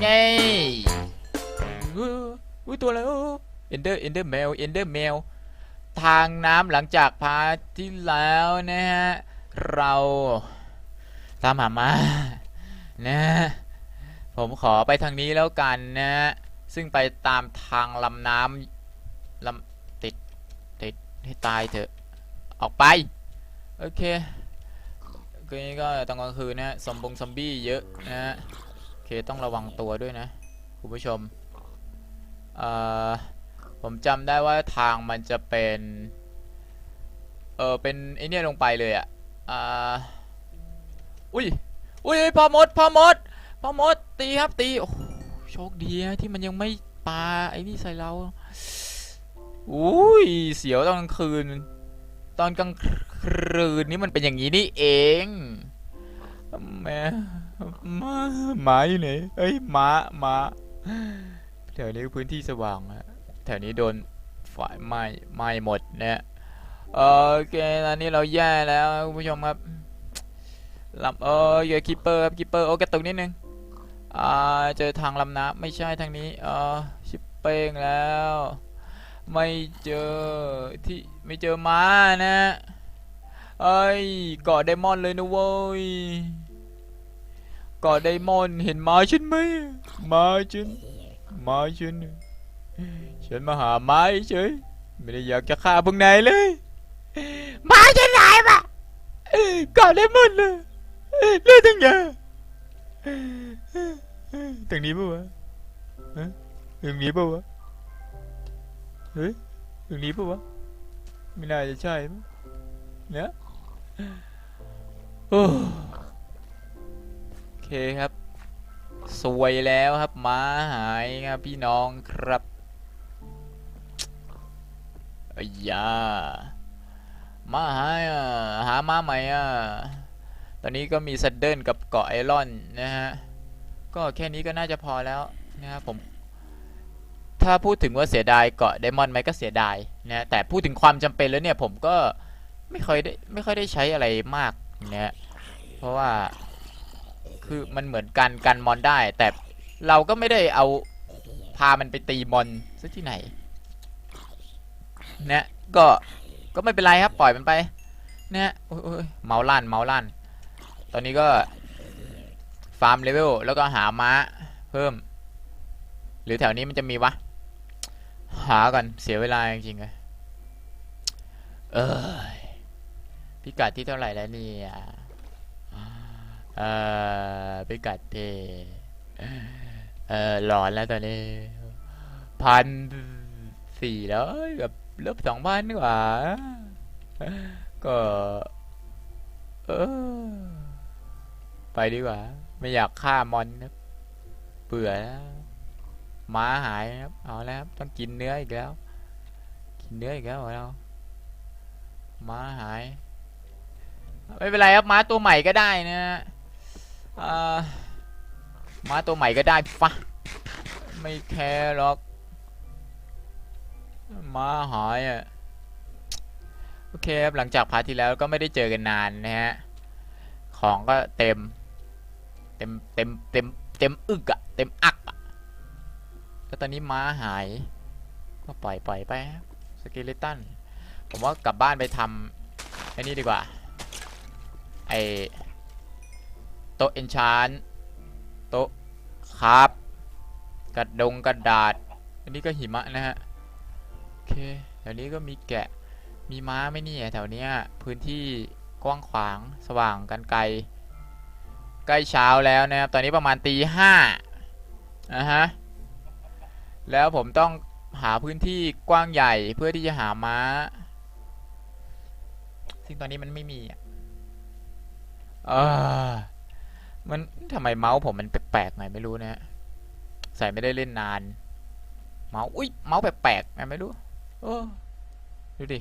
งไงอุ้ยตัวอะไรเอนเดอร์เอนเดอร์แมวเอนเดอร์แมวทางน้ำหลังจากพาที่แล้วนะฮะ เราตามหามานะผมขอไปทางนี้แล้วกันนะซึ่งไปตามทางลำน้ำลำติดติดให้ตายเถอะ ออกไป โอเคคืนนี้ก็ตอนกลางคืนนะฮะซอมบงซอมบี้เยอะนะฮะ เคต้องระวังตัวด้วยนะ คุณผู้ชมเอ่อผมจำได้ว่าทางมันจะเป็น เออเป็นไอเนี่ยลงไปเลยอะอ่าอุ้ยอุ้ยพ่อมดพ่อมดพ่อมดตีครับตีโอ้โชคดีนะที่มันยังไม่ปาไอ้นี่ใส่เราอุ้ยเสียวตอนกลางคืน ตอนกลางคืนนี่มันเป็นอย่างนี้นี่เองแม่ มาหมาอยู่ไหนเอ้ยหมาหมาแถวนี้พื้นที่สว่างอะแถวนี้โดนไฟไหม้ไหม้หมดเนี่ยโอเคตอนนี้เราแย่แล้วคุณผู้ชมครับลำเออเยอะคิปเปอร์ครับคิปเปอร์โอ้กระตุกนิดนึงอ่าเจอทางลำน้ำไม่ใช่ทางนี้เออชิปเป้งแล้ว ไม่เจอที่ไม่เจอม้านะเอ้ยกาะไดมอนด์เลยนะเว้ย กาะไดมอนด์เห็นม้าฉันไหมม้าฉันม้าฉันฉันมาหาม้าเฉยไม่ได้อยากจะฆ่าพวกนายเลยม้าฉันไหนปะเกาะไดมอนด์เลยเลือดทั้งอย่างตรงนี้ปะวะฮะตรงนี้ปะวะเฮ้ยตรงนี้ปะวะไม่น่าจะใช่มั้งเนี่ยโอ้โอ เคครับสวยแล้วครับม้าหายครับพี่น้องครับอ้ยยาม้าหายอะหาม้าใหม่อะตอนนี้ก็มีซัดเดิลกับเกาะไอรอนนะฮะก็แค่นี้ก็น่าจะพอแล้วนะครับผมถ้าพูดถึงว่าเสียดายเกาะไดมอนด์ไหมก็เสียดายนะแต่พูดถึงความจำเป็นแล้วเนี่ยผมก็ไม่ค่อยได้ไม่ค่อยได้ใช้อะไรมากนะเพราะว่า คือมันเหมือนกันกันมอนได้ แต่เราก็ไม่ได้เอาพามันไปตีมอนซะที่ไหนนะก็ก็ไม่เป็นไรครับปล่อยมันไปนะโอ้ยโอ้ยเมาลั่นเมาลั่นตอนนี้ก็ฟาร์มเลเวลแล้วก็หาม้าเพิ่ม หรือแถวนี้มันจะมีวะ หาก่อนเสียเวลาจริงๆเลยเอ้ยพิกัดที่เท่าไหร่แล้วเนี่ย เออพิกัดที่เออหลอนแล้วตอนนี้พันสี่แล้วเอ้ยแบบลบสองพันดีกว่า ก็ เออ ไปดีกว่า ไม่อยากฆ่ามอนนะเบื่อแล้วม้าหายครับ เอาแล้วครับ ต้องกินเนื้ออีกแล้ว กินเนื้ออีกแล้วเราม้าหาย ไม่เป็นไรครับ ม้าตัวใหม่ก็ได้นะ ม้าตัวใหม่ก็ได้ฟะไม่แคร์หรอก ม้าหายอะ โอเคครับ หลังจากพาร์ทที่แล้วก็ไม่ได้เจอกันนานนะฮะ ของก็เต็ม เต็ม เต็ม เต็ม เต็มอึกอะเต็มอักอะแล้วตอนนี้ม้าหาย ก็ปล่อยปล่อยไปสเกเลตัน ผมว่ากลับบ้านไปทำไอ้นี่ดีกว่า ไอ โต๊ะเอนชานโต๊ะครับกระดงกระดาษ อันนี้ก็หิมะนะฮะ โอเค แถวนี้ก็มีแกะ มีม้าไม่นี่ยแถวเนี้ย พื้นที่กว้างขวางสว่างกันไกล ใกล้เช้าแล้วนะครับ ตอนนี้ประมาณตีห้าอะฮะ แล้วผมต้องหาพื้นที่กว้างใหญ่เพื่อที่จะหาม้า ซึ่งตอนนี้มันไม่มีอะ มันทำไมเมาส์ผมมันแปลกๆไงไม่รู้นะฮะใส่ไม่ได้เล่นนาน เมาส์อุ้ยเมาส์แปลกๆไงไม่รู้โอ้ดูดิ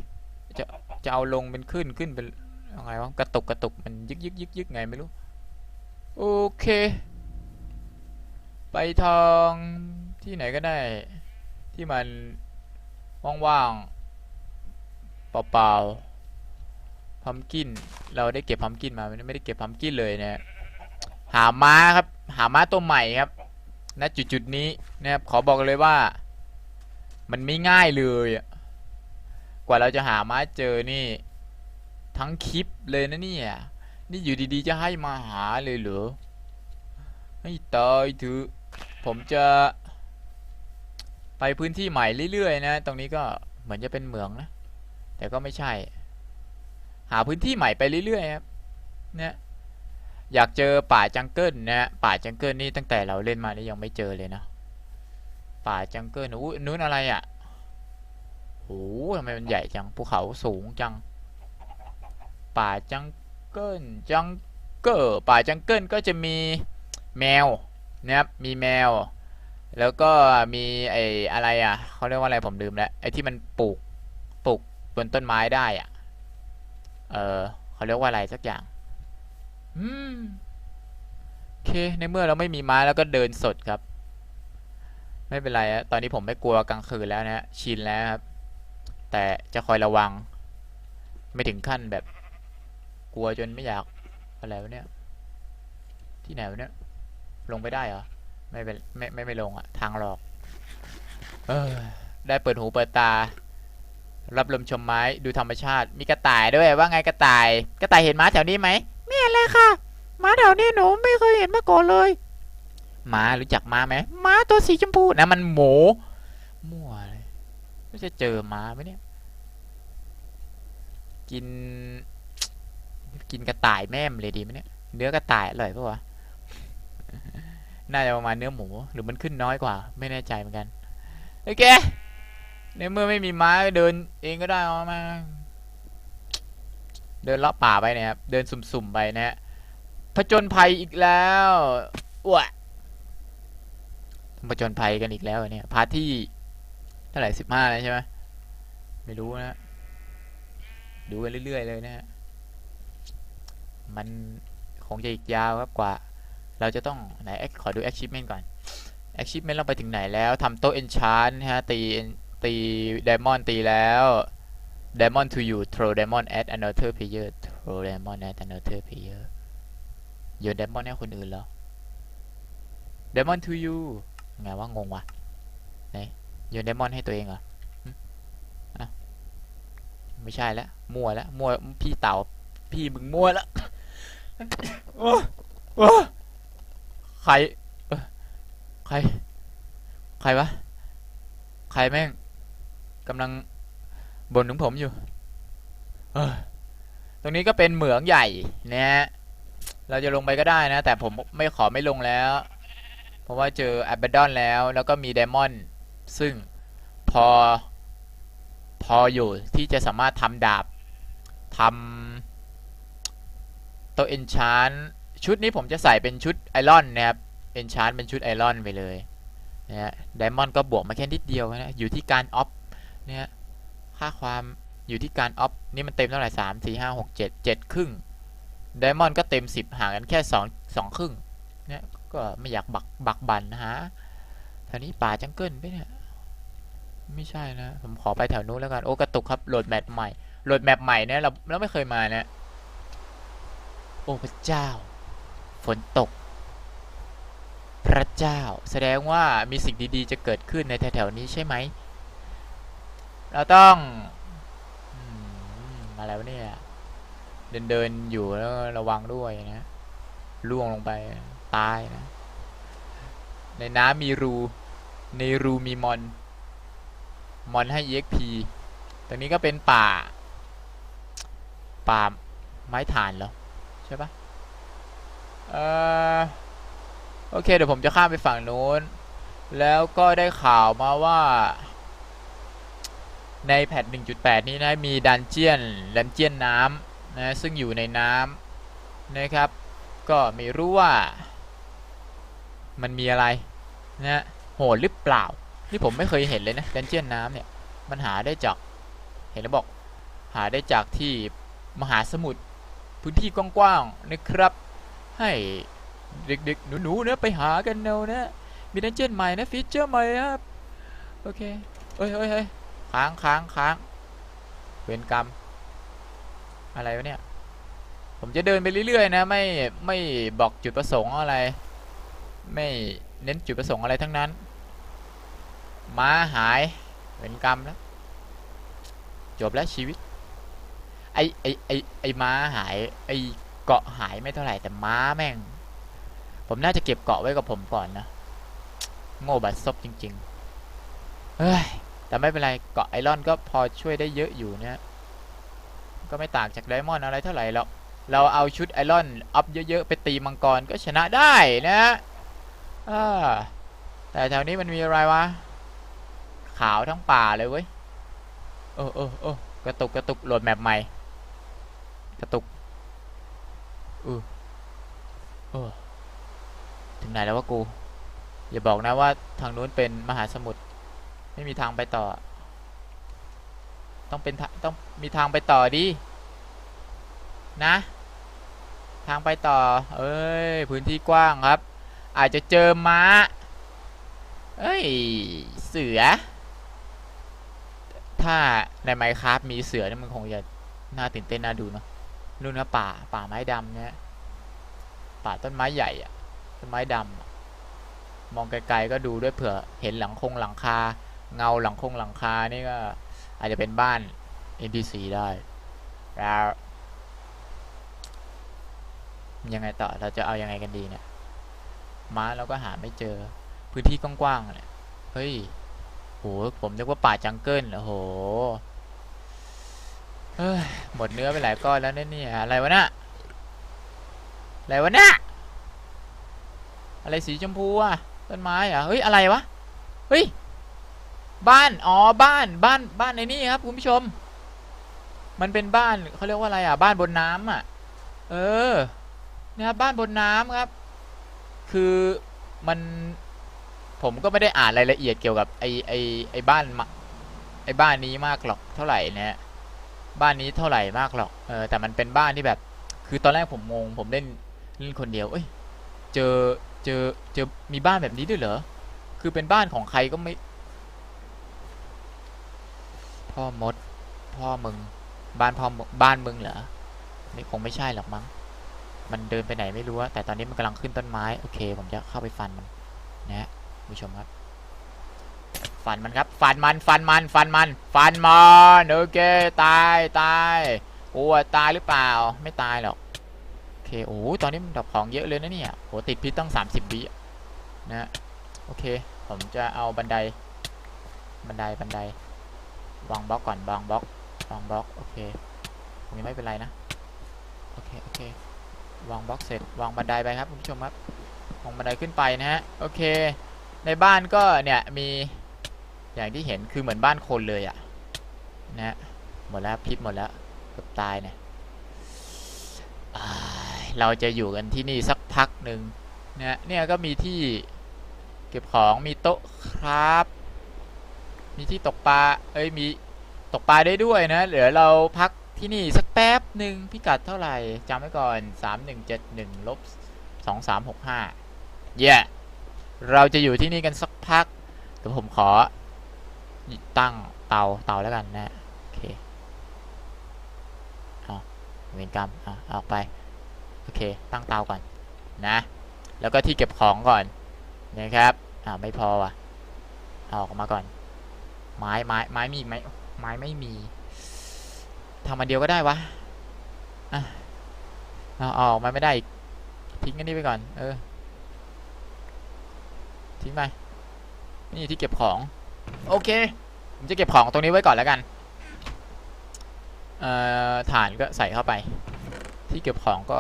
จะจะเอาลงเป็นขึ้นขึ้นเป็นยังไงวะกระตุกกระตุกมันยึกยึกยึกยึกไงไม่รู้ โอเค ไปทองที่ไหนก็ได้ ที่มันว่างๆเปล่าๆพัมกิน เราได้เก็บพัมกินมาไม่ได้เก็บพัมกินเลยเนะ หาม้าครับ หาม้าตัวใหม่ครับณจุดจุดนี้นะครับขอบอกเลยว่า มันไม่ง่ายเลยกว่าเราจะหาม้าเจอนี่ ทั้งคลิปเลยนะเนี่ย นี่อยู่ดีๆจะให้มาหาเลยเหรอให้ตายเถอะผมจะไปพื้นที่ใหม่เรื่อยๆนะ ตรงนี้ก็เหมือนจะเป็นเหมืองนะ แต่ก็ไม่ใช่ หาพื้นที่ใหม่ไปเรื่อยๆครับเนี่ย อยากเจอป่าจังเกิลนะป่าจังเกิลนี่ตั้งแต่เราเล่นมานี่ยังไม่เจอเลยนะป่าจังเกิลอู้นู้นอะไรอะ่ะโหทำไมมันใหญ่จังภูเขาสูงจัง ป่าจังเกิลจังเกิลป่าจังเกิลก็จะมีแมวนะครับมีแมว แล้วก็มีไอ้อะไรอะเขาเรียกว่าอะไรผมลืมแล้วไอ้ที่มันปลูกปลูกบนต้นไม้ได้อะเออเขาเรียกว่าอะไรสักอย่าง อืมโอเค ในเมื่อเราไม่มีไม้แล้วก็เดินสดครับ ไม่เป็นไรอะตอนนี้ผมไม่กลัวกลางคืนแล้วนะฮะชินแล้วครับ แต่จะคอยระวัง ไม่ถึงขั้นแบบ กลัวจนไม่อยากอะไรวะเนี่ย ที่ไหนวะเนี่ย ลงไปได้เหรอ ไม่เป็นไม่ไม่ไม่ลงอะทางหลอก เออ ได้เปิดหูเปิดตารับลมชมไม้ดูธรรมชาติ มีกระต่ายด้วยว่าไงกระต่าย กระต่ายเห็นม้าแถวนี้ไหม เห็นเลยค่ะม้าแถวนี้หนูไม่เคยเห็นมาก่อนเลยม้ารู้จักม้าไหมม้าตัวสีชมพูนะมันหมูมั่วเลยไม่จะเจอม้าไหมเนี่ย กิน กินกระต่ายแม่มเลยดีไหมเนี่ย เนื้อกระต่ายอร่อยปะวะน่าจะประมาณเนื้อหมู หรือมันขึ้นน้อยกว่า ไม่แน่ใจเหมือนกัน โอเคในเมื่อไม่มีม้าเดินเองก็ได้เอามา เดินเลาะป่าไปเนะครับ เดินสุ่มๆไปนะฮะผจญภัยอีกแล้วอ้วผจญภัยกันอีกแล้วเนี่ย พาร์ทที่เท่าไหร่สิบห้าแล้วใช่ไหมไม่รู้นะ ดูกันเรื่อยๆเลยนะฮะ มันคงจะอีกยาวครับกว่า เราจะต้องไหนขอดู achievement ก่อน achievement เราไปถึงไหนแล้วทำโต๊ะ enchant นะฮะตีตี diamond ตีแล้ว diamond to you throw diamond at another player throw diamond at another player โยน diamond ให้คนอื่นเหรอ diamond to you ไงว่างงวะไหนโยนไดมอนให้ตัวเองเหรออะไม่ใช่แล้วมั่วแล้วมั่วพี่เต่าพี่มึงมั่วแล้วโอ้โอ้ใครใคร ใครวะ ใครแม่งกำลัง บนถึงผมอยู่ เออ ตรงนี้ก็เป็นเหมืองใหญ่นะฮะ เราจะลงไปก็ได้นะ แต่ผมไม่ขอไม่ลงแล้ว เพราะว่าเจอ a b บ d o n แล้ว แล้วก็มีไดมอนด์ซึ่งพอ พออยู่ที่จะสามารถทำดาบทำตัว enchant ชุดนี้ผมจะใส่เป็นชุดไอรอนนะครับ enchant เป็นชุดไอรอนไปเลยนะฮะไดมอนด์ก็บวกมาแค่นิดเดียวนะ อยู่ที่การออฟเนี่ย ค่าความอยู่ที่การออฟนี่มันเต็มเท่าไหร่สามสี่ห้าหกเจ็ดเจ็ดครึ่งไดมอนด์ก็เต็มสิบห่างกันแค่สองสองครึ่งเนี่ยก็ไม่อยากบักบักบันนะฮะแถวนี้ป่าจังเกิลไปเนี่ยไม่ใช่นะ ผมขอไปแถวนู้นแล้วกัน โอ้กระตุกครับโหลดแมปใหม่โหลดแมปใหม่เนี่ยเราเราไม่เคยมานะ โอ้พระเจ้า ฝนตก พระเจ้า แสดงว่ามีสิ่งดีๆ จะเกิดขึ้นในแถวๆนี้ใช่ไหม เราต้องอมอะไรวะเนี่ยเดินเดินอยู่แล้วระวังด้วยนะล่วงลงไปตายนะ ในน้ำมีรู ในรูมีมอน มอนให้ EXP ตรงนี้ก็เป็นป่า ป่าไม้ถ่านเหรอ ใช่ปะเออโอเค เดี๋ยวผมจะข้ามไปฝั่งนู้น แล้วก็ได้ข่าวมาว่า ในแพท 1.8 นี้นะมีดันเจียนดันเจียนน้ำนะซึ่งอยู่ในน้ำนะครับ ก็ไม่รู้ว่า มันมีอะไรนะโหดหรือเปล่านี่ผมไม่เคยเห็นเลยนะดันเจียนน้ำเนี่ยมันหาได้จากเห็นแล้วบอกหาได้จากที่มหาสมุทรพื้นที่กว้างๆนะครับ ให้เด็กๆหนูๆเนะไปหากันเอานะมีดันเจียนใหม่นะฟีเจอร์ใหม่ครับโอเคเอ้ยเอ้ยเอ้ย ค้างค้างค้างเวรกรรม อะไรวะเนี่ย ผมจะเดินไปเรื่อยๆนะไม่ไม่บอกจุดประสงค์อะไร ไม่เน้นจุดประสงค์อะไรทั้งนั้นม้าหายเป็นกรรมแล้วจบแล้วชีวิต ไอไอไอไอม้าหาย ไอเกาะหายไม่เท่าไหร่แต่ม้าแม่ง ผมน่าจะเก็บเกาะไว้กับผมก่อนนะ โง่บัดซบจริง ๆ เฮ้ย แต่ไม่เป็นไรเกาะไอรอนก็พอช่วยได้เยอะอยู่เนี่ยก็ไม่ต่างจากไดมอนด์อะไรเท่าไหร่หรอกเราเอาชุดไอรอนอัพเยอะๆ ไปตีมังกรก็ชนะได้นะอ่าแต่แถวนี้มันมีอะไรวะ ขาวทั้งป่าเลยเว้ยโอ้โอ้โอ้กระตุกกระตุกโหลดแมปใหม่ กระตุกอือโอ้ถึงไหนแล้ววะกู อย่าบอกนะว่าทางนู้นเป็นมหาสมุทร ไม่มีทางไปต่อ ต้องเป็นทางต้องมีทางไปต่อดิ นะ ทางไปต่อ เอ้ย พื้นที่กว้างครับ อาจจะเจอม้า เอ้ย เสือ ถ้าในไมค์คราฟมีเสือเนี่ยมันคงจะน่าตื่นเต้นน่าดูเนาะนู่นนะป่า ป่าไม้ดำเนี่ยป่าต้นไม้ใหญ่อะต้นไม้ดำมองไกลๆก็ดูด้วยเผื่อเห็นหลังคงหลังคา เงาหลังคงหลังคานี่ก็อาจจะเป็นบ้าน NPC ได้ แล้ว ยังไงต่อ เราจะเอายังไงกันดีเนี่ย ม้าเราก็หาไม่เจอ พื้นที่กว้างๆเนี่ยเฮ้ย โห ผมนึกว่าป่าจังเกิลโอ้โหเฮ้ย หมดเนื้อไปหลายก้อนแล้วเนี่ย อะไรวะน่ะ อะไรวะน่ะ อะไรสีชมพูอะ ต้นไม้อะ เฮ้ย อะไรวะ เฮ้ย บ้าน อ๋อ บ้าน บ้าน บ้านในนี่ครับคุณผู้ชม มันเป็นบ้านเขาเรียกว่าอะไรอะ บ้านบนน้ำอะ เออ นะครับบ้านบนน้ำครับ คือมันผมก็ไม่ได้อ่านรายละเอียดเกี่ยวกับไอไอไอบ้านมไอบ้านนี้มากหรอกเท่าไหร่นะบ้านนี้เท่าไหร่มากหรอก เออ แต่มันเป็นบ้านที่แบบ คือตอนแรกผมงง ผมเล่นเล่นคนเดียว เอ้ย เจอ เจอ เจอ มีบ้านแบบนี้ด้วยเหรอ คือเป็นบ้านของใครก็ไม่ พ่อมด พ่อมึง บ้านพ่อบ้านมึงเหรอนี่คงไม่ใช่หรอกมั้ง มันเดินไปไหนไม่รู้แต่ตอนนี้มันกำลังขึ้นต้นไม้ โอเค ผมจะเข้าไปฟันมันนะฮะผู้ชมครับ ฟันมันครับ ฟันมัน ฟันมัน ฟันมัน ฟันมันโอเค ตายตายกลัวตายหรือเปล่า ไม่ตายหรอก โอเค โอ้ตอนนี้มันดอกของเยอะเลยนะเนี่ยโหติดพิษตั้ง 30วิอะนะฮะโอเค ผมจะเอาบันได บันได บันได วางบล็อกก่อนวางบล็อกวางบล็อกโอเคตรงนี้ไม่เป็นไรนะโอเคโอเควางบล็อกเสร็จวางบันไดไปครับคุณผู้ชมครับวางบันไดขึ้นไปนะฮะโอเค ในบ้านก็เนี่ยมีอย่างที่เห็นคือเหมือนบ้านคนเลยอะนะฮะหมดแล้วพิษหมดแล้วเกือบตายเนี่ยอ้ายเราจะอยู่กันที่นี่สักพักหนึ่งเนี่ยเนี่ยก็มีที่เก็บของมีโต๊ะครับ มีที่ตกปลา เอ้ยมีตกปลาได้ด้วยนะเดี๋ยวเราพักที่นี่สักแป๊บหนึ่งพิกัดเท่าไหร่จำไว้ก่อน 3171ลบ2365เย่เราจะอยู่ที่นี่กันสักพักเดี๋ยวผมขอตั้งเตาเตาแล้วกันนะ โอเคเอาเวรกรรมอะเอาออกไป โอเค ตั้งเตาก่อนนะ แล้วก็ที่เก็บของก่อนนะครับ อ่าไม่พอว่ะเอาออกมาก่อน ไม้ไม้ไม้มีไหมไม้ไม่มีทำอันเดียวก็ได้วะอะเอาเอาอกมาไม่ได้อีกทิ้งอันนี้ไปก่อน เออ ทิ้งไป นี่ที่เก็บของ โอเค ผมจะเก็บของตรงนี้ไว้ก่อนแล้วกัน เอ่อ ฐานก็ใส่เข้าไป ที่เก็บของก็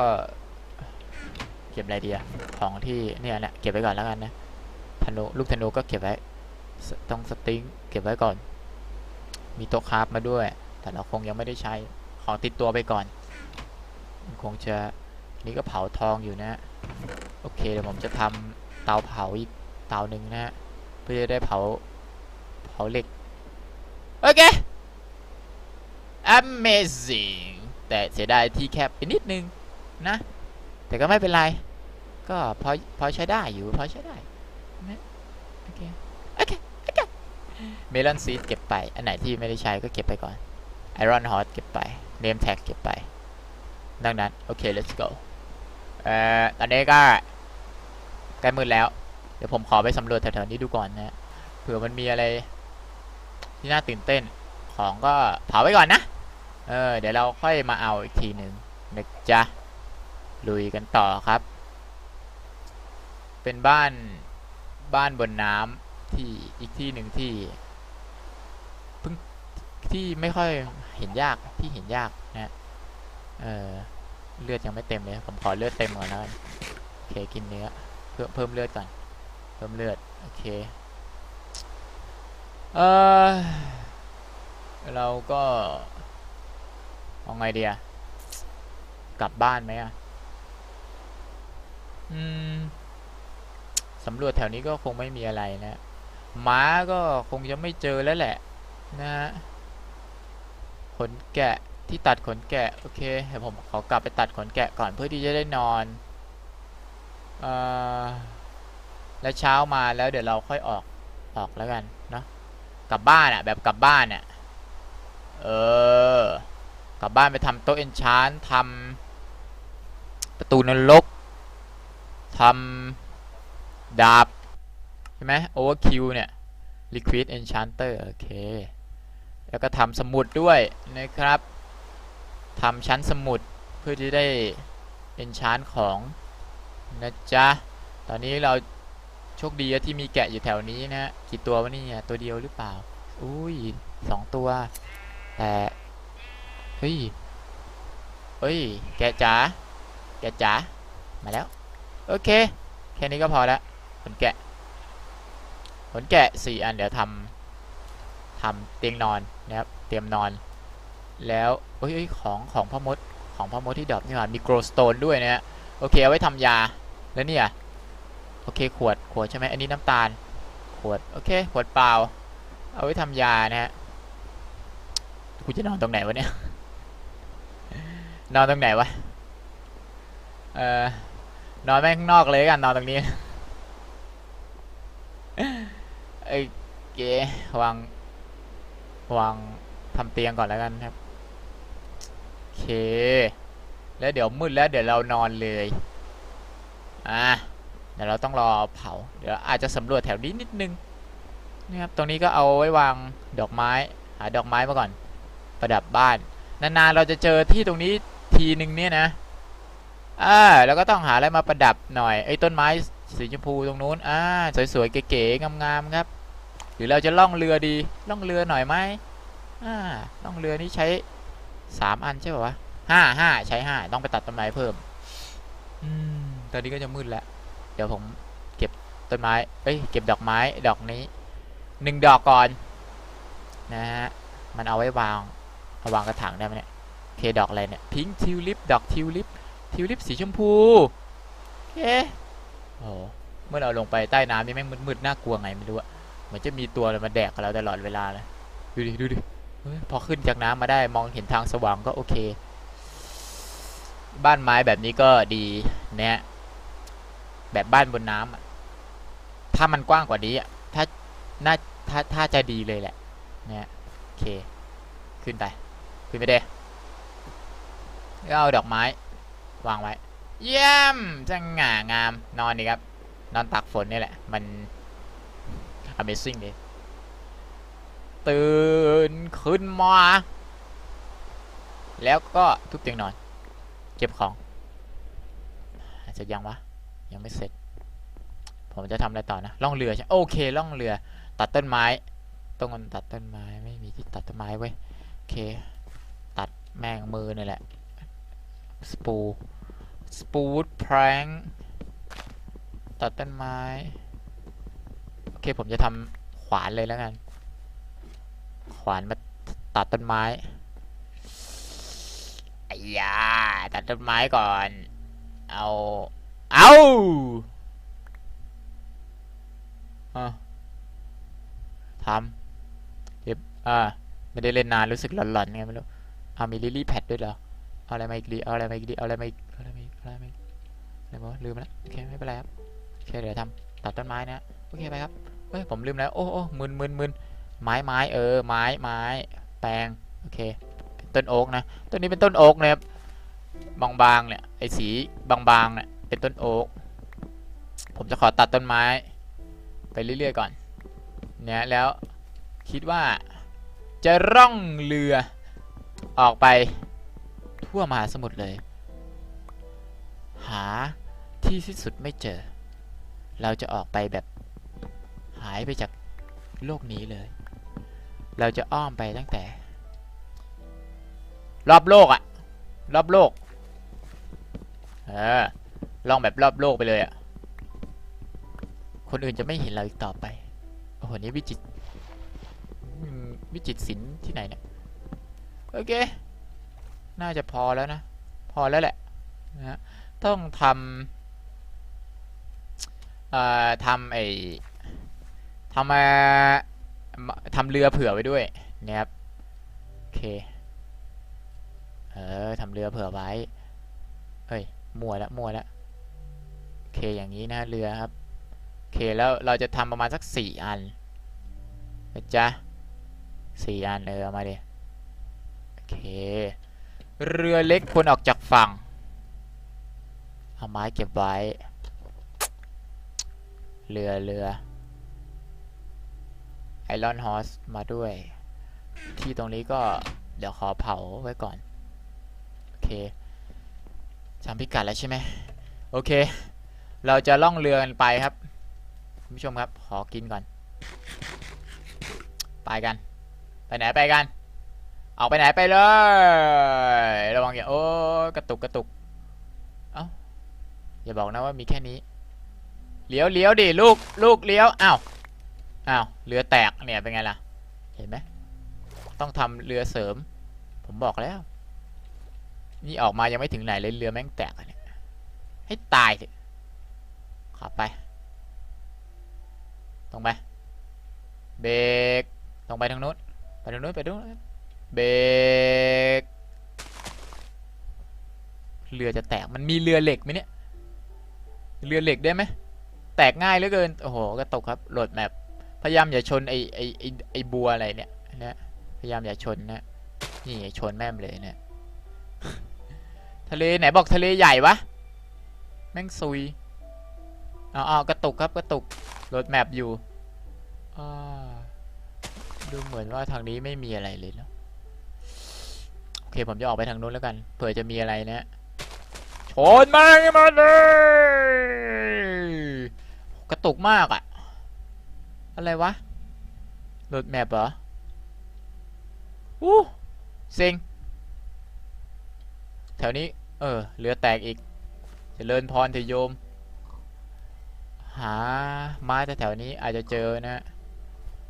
เก็บอะไรดีอะของที่เนี่ยแหละเก็บไว้ก่อนแล้วกันนะธนูลูกธนูก็เก็บไว้ ต้องสติงเก็บไว้ก่อน มีโต๊ะคราฟมาด้วย แต่เราคงยังไม่ได้ใช้ ขอติดตัวไปก่อน คงจะนี่ก็เผาทองอยู่นะ โอเคเดี๋ยวผมจะทำเตาเผาอีกเตาหนึ่งนะฮะ เพื่อจะได้เผา เผาเหล็ก โอเค amazing แต่เสียดายที่แคบไปนิดนึงนะ แต่ก็ไม่เป็นไร ก็พอพอใช้ได้อยู่พอใช้ได้นะโอเค โอเค โอเค เมลอนซีดเก็บไป อันไหนที่ไม่ได้ใช้ก็เก็บไปก่อนไอรอนฮอตเก็บไปเนมแท็กเก็บไป ดังนั้น โอเค let's go เอ่อตอนนี้ก็ใกล้มืดแล้ว เดี๋ยวผมขอไปสำรวจแถวๆนี้ดูก่อนนะเผื่อมันมีอะไรที่น่าตื่นเต้นของก็เผาไว้ก่อนนะ เออ เดี๋ยวเราค่อยมาเอาอีกทีหนึ่งนะจ๊ะลุยกันต่อครับ เป็นบ้านบ้านบนน้ำที่อีกที่หนึ่งที่ ที่ไม่ค่อยเห็นยากที่เห็นยากนะเออเลือดยังไม่เต็มเลย ผมขอเลือดเต็มก่อนนะโอเคกินเนื้อเพิ่มเพิ่มเลือดก่อนเพิ่มเลือดโอเคเออเราก็เอาไงเดีอะกลับบ้านไหมอะอืมสำรวจแถวนี้ก็คงไม่มีอะไรนะม้าก็คงจะไม่เจอแล้วแหละ นะฮะ ขนแกะที่ตัดขนแกะ โอเคเดี๋ยวผมขอกลับไปตัดขนแกะก่อนเพื่อที่จะได้นอนเอ่อแล้วเช้ามาแล้วเดี๋ยวเราค่อยออกออกแล้วกันเนาะกลับบ้านอะแบบกลับบ้านอะเออกลับบ้านไปทำโต๊ะเอนชานทำประตูนรกทำดาบ ใช่ไหมโอเวอร์คิวเนี่ย Liquid Enchanter โอเค แล้วก็ทำสมุดด้วยนะครับทำชั้นสมุดเพื่อที่ได้ enchant ของนะจ๊ะตอนนี้เราโชคดีที่มีแกะอยู่แถวนี้นะฮะกี่ตัววะเนี่ยตัวเดียวหรือเปล่า อุ้ยสองตัว แต่เฮ้ยเฮ้ย แกะจ๋าแกะจ๋ามาแล้ว โอเค แค่นี้ก็พอล้วขนแกะขนแกะสี่อันเดี๋ยวทำทำเตียงนอน นะครับ เตรียมนอน แล้วเอ้ยของของพ่อมดของพ่อมดที่ดรอปนี่หว่ามีโกลสโตนด้วยนะฮะโอเคเอาไว้ทำยาแล้วเนี่ยโอเคขวดขวดใช่ไหมอันนี้น้ำตาล ขวดโอเคขวดเปล่า เอาไว้ทำยานะฮะกูจะนอนตรงไหนวะเนี่ยนอนตรงไหนวะเออนอนแม่งข้างนอกเลยกันนอนตรงนี้เอ้ยเกวาง วางทำเตียงก่อนแล้วกันครับโอเค แล้วเดี๋ยวมืดแล้วเดี๋ยวเรานอนเลยอะเดี๋ยวเราต้องรอเผา เดี๋ยวอาจจะสำรวจแถวนี้นิดนึงนะครับตรงนี้ก็เอาไว้วางดอกไม้หาดอกไม้มาก่อนประดับบ้าน นานๆเราจะเจอที่ตรงนี้ทีหนึ่งเนี่ยนะอ่าแล้วก็ต้องหาอะไรมาประดับหน่อยไอ้ต้นไม้สีชมพูตรงนู้นอ่าสวยๆเก๋ๆงามๆครับ รือเราจะล่องเรือดี ล่องเรือหน่อยไหมอ่าล่องเรือนี่ใช้สามอันใช่ป่าวะห้าห้าใช้ห้าต้องไปตัดต้นไม้เพิ่ม อืม ตอนนี้ก็จะมืดแล้ว เดี๋ยวผมเก็บต้นไม้ เอ้ย เก็บดอกไม้ ดอกนี้หนึ่งดอกก่อน นะฮะ มันเอาไว้วาง เอาวางกระถางได้ไหมเนี่ยเคดอกอะไรเนี่ย พิงทิวลิป ดอกทิวลิป ทิวลิปสีชมพูโอเคโอ้เมื่อเราลงไปใต้น้ำนี่แม่งมืดๆน่ากลัวไงไม่รู้อะ เหมือนจะมีตัวอะไรมาแดกกับเราตลอดเวลาเลยดูดิดูดิเฮ้ยพอขึ้นจากน้ำมาได้มองเห็นทางสว่างก็โอเค บ้านไม้แบบนี้ก็ดีเนี่ยแบบบ้านบนน้ำอะถ้ามันกว้างกว่านี้อะถ้าน่าถ้าถ้าจะดีเลยแหละเนี่ยโอเค ขึ้นไป ขึ้นไปเด้แล้วเอาดอกไม้ วางไว้ เยี่ยมจะง่างามนอนดีครับ นอนตักฝนนี่แหละ มัน Amazing ดีตื่นขึ้นมา แล้วก็ทุบเตียงนอน เก็บของ อาจจะยังวะ ยังไม่เสร็จ ผมจะทำอะไรต่อนะล่องเรือใช่โอเคล่องเรือ ตัดต้นไม้ต้องตัดต้นไม้ไม่มีที่ตัดต้นไม้ไว้ยโอเค ตัดแมงมือนี่แหละสปูสปูดแพรงตัดต้นไม้ เคผมจะทำขวานเลยแล้วกัน ขวานมาตัดต้นไม้ไอ้ยาตัดต้นไม้ก่อน เอา เอาอะทำเก็บอ่าไม่ได้เล่นนานรู้สึกหลอนๆไงไม่รู้เอามีลิลี่แพดด้วยเหรอ เอาอะไรมาอีกดี เอาอะไรมาอีกดี เอาอะไรมาอีก เอาอะไรมาอีก เอาอะไรมาอีกอะไรมาลืมแล้วโอเคไม่เป็นไรครับโอเคเดี๋ยวทำตัดต้นไม้นะ โอเคไปครับเฮ้ยผมลืมแล้ว โอ้โอ้มึนมึนมึนไม้ไม้เออ ไม้ไม้แปลงโอเคเป็นต้นโอ๊กนะต้นนี้เป็นต้นโอ๊กนะครับบางๆเนี่ยไอ้สีบางๆเนี่ยเป็นต้นโอ๊กผมจะขอตัดต้นไม้ ไปเรื่อยๆก่อนเนี่ยแล้วคิดว่าจะร่องเรือออกไปทั่วมหาสมุทรเลย หาที่สิ้นสุดไม่เจอ เราจะออกไปแบบ หายไปจากโลกนี้เลย เราจะอ้อมไปตั้งแต่ รอบโลกอะรอบโลกเออลองแบบรอบโลกไปเลยอะคนอื่นจะไม่เห็นเราอีกต่อไปโอ้โหนี่วิจิตวิจิตศิลป์ที่ไหนเนี่ยโอเค น่าจะพอแล้วนะ พอแล้วแหละนะต้องทำเอ่อทำไอ ทำมาทำเรือเผื่อไว้ด้วยนะครับโอเคเออทำเรือเผื่อไว้เฮ้ยมั่วแล้วมั่วแล้วโอเคอย่างนี้นะเรือครับโอเคแล้วเราจะทำประมาณสักสี่อันนะจ๊ะสี่อันเออเอามาดิโอเคเรือเล็กควรออกจากฝั่งเอาไม้เก็บไว้เรือเรือ ไอรอนฮอสมาด้วย ที่ตรงนี้ก็เดี๋ยวขอเผาไว้ก่อน โอเคจำพิกัดแล้วใช่ไหมโอเค เราจะล่องเรือกันไปครับคุณผู้ชมครับ ขอกินก่อน ไปกัน ไปไหนไปกัน ออกไปไหนไปเลย ระวังอย่าโอ้กระตุกกระตุก เอ้า อย่าบอกนะว่ามีแค่นี้ เลี้ยวเลี้ยวดิลูก ลูกเลี้ยว อ้าว อ้าวเรือแตกเนี่ยเป็นไงล่ะ เห็นไหมต้องทำเรือเสริม ผมบอกแล้ว นี่ออกมายังไม่ถึงไหนเลยเรือแม่งแตกเนี่ยให้ตายเถอะขับไป ตรงไป เบรกตรงไปทางนู้นไปทางนู้นไปทางนู้นเบรกเรือจะแตกมันมีเรือเหล็กไหมเนี่ย เรือเหล็กได้ไหม แตกง่ายเหลือเกิน โอ้โห ก็ตกครับโหลดแมพ พยายามอย่าชนไอไอไอไอบัวอะไรเนี่ยนะพยายามอย่าชนนะนี่ชนแม่มเลยเนี่ยทะเลไหนบอกทะเลใหญ่วะแม่งซุยเอาเอากระตุกครับกระตุกโหลดแมพอยู่ดูเหมือนว่าทางนี้ไม่มีอะไรเลยเนาะโอเคผมจะออกไปทางนู้นแล้วกันเผื่อจะมีอะไรนะชนมามาเลยกระตุกมากอะ อะไรวะโหลดแมปเหรออู้เซ็งแถวนี้ เออเรือแตกอีกเจริญพรเถอะโยม หาไม้แถวนี้อาจจะเจอนะ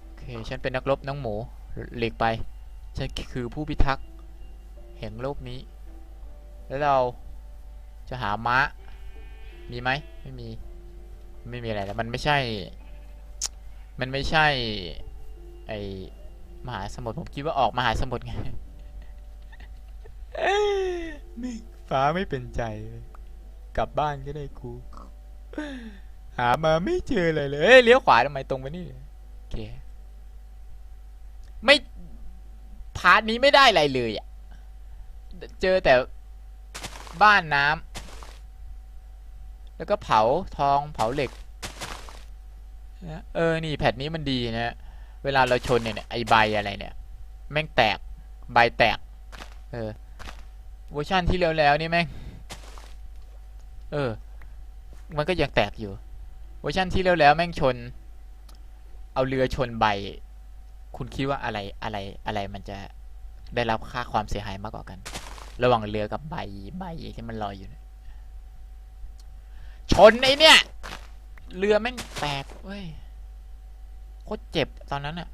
โอเค ฉันเป็นนักรบน้องหมูหลีกไป ฉันคือผู้พิทักษ์แห่งโลกนี้ แล้วเราจะหาม้า มีไหม ไม่มี ไม่มีอะไรแล้ว มันไม่ใช่ มันไม่ใช่ ไอมหาสมุทรผมคิดว่าออกมหาสมุทรไงไม่ฟ้าไม่เป็นใจเลยกลับบ้านก็ได้ครูหามาไม่เจออะไรเลยเอ้ยเลี้ยวขวาทำไมตรงไปนี่โอเคไม่พาร์ทนี้ไม่ได้อะไรเลยอะเจอแต่บ้านน้ำแล้วก็เผาทองเผาเหล็ก นะเออ นี่แพทนี้มันดีนะ เวลาเราชนเนี่ยไอใบอะไรเนี่ย แม่งแตก ใบแตก เออ เวอร์ชันที่แล้วแล้วนี่แม่ง เออ มันก็ยังแตกอยู่ เวอร์ชันที่แล้วแล้วแม่งชน เอาเรือชนใบ คุณคิดว่าอะไร อะไร อะไรมันจะได้รับค่าความเสียหายมากกว่ากัน ระหว่างเรือกับใบ ใบที่มันลอยอยู่ ชนไอเนี่ย เรือแม่งแตกเว้ยโคตรเจ็บตอนนั้นอะ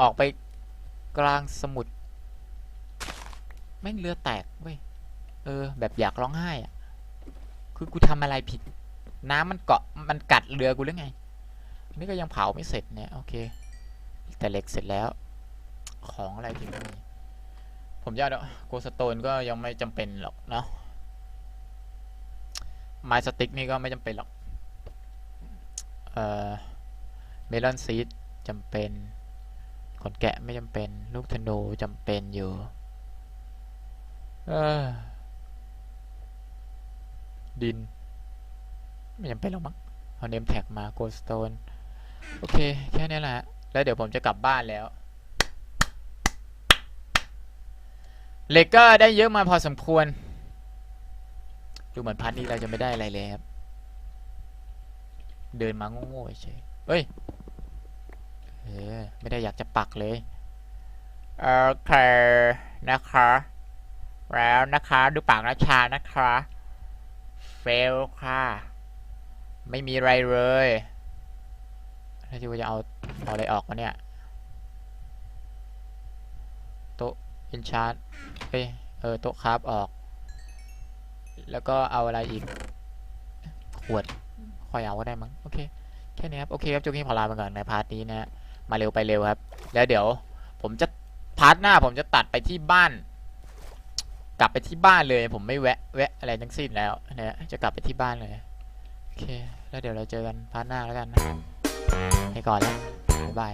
ออกไปกลางสมุทรแม่งเรือแตกเว้ยเออ แบบอยากร้องไห้อะคือกูทำอะไรผิด น้ำมันเกาะมันกัดเรือกูหรือไงนี่ก็ยังเผาไม่เสร็จเนี่ยโอเค แต่เหล็กเสร็จแล้ว ของอะไรที่มีผมจะเอาโกสโตนก็ยังไม่จำเป็นหรอกเนาะไม้สติ๊กนี่ก็ไม่จำเป็นหรอก เมลอนซีดจำเป็น ขนแกะไม่จำเป็น ลูกธนูจำเป็นอยู่ดิน ไม่จำเป็นหรอกมั้งเอาเนมแท็กมาโกลสโตนโอเค แค่นี้แหละฮะแล้วเดี๋ยวผมจะกลับบ้านแล้วเหล็กก็ได้เยอะมาพอสมควร ดูเหมือนพันนี้เราจะไม่ได้อะไรเลยครับ เดินมาโง่ๆเฉยเฮ้ยเออไม่ได้อยากจะปักเลยโอเคนะคะ แล้วนะคะดูปากนะชานะคะเฟลค่ะ ไม่มีอะไรเลยถ้าที่ว่าจะเอาเอาอะไรออกมาเนี่ยโต๊ะอินชาร์ดเอ้ยเออโต๊ะคราฟออก แล้วก็เอาอะไรอีก ขวด คอยเอาก็ได้มั้งโอเคแค่นี้ครับโอเคครับจุกี้ขอลาไปก่อนในพาร์ทนี้นะฮะมาเร็วไปเร็วครับ แล้วเดี๋ยว ผมจะพาร์ทหน้าผมจะตัดไปที่บ้าน กลับไปที่บ้านเลย ผมไม่แวะแวะอะไรทั้งสิ้นแล้วนะฮะจะกลับไปที่บ้านเลยโอเค แล้วเดี๋ยวเราเจอกันพาร์ทหน้าแล้วกันนะไปก่อนแล้วบ๊ายบาย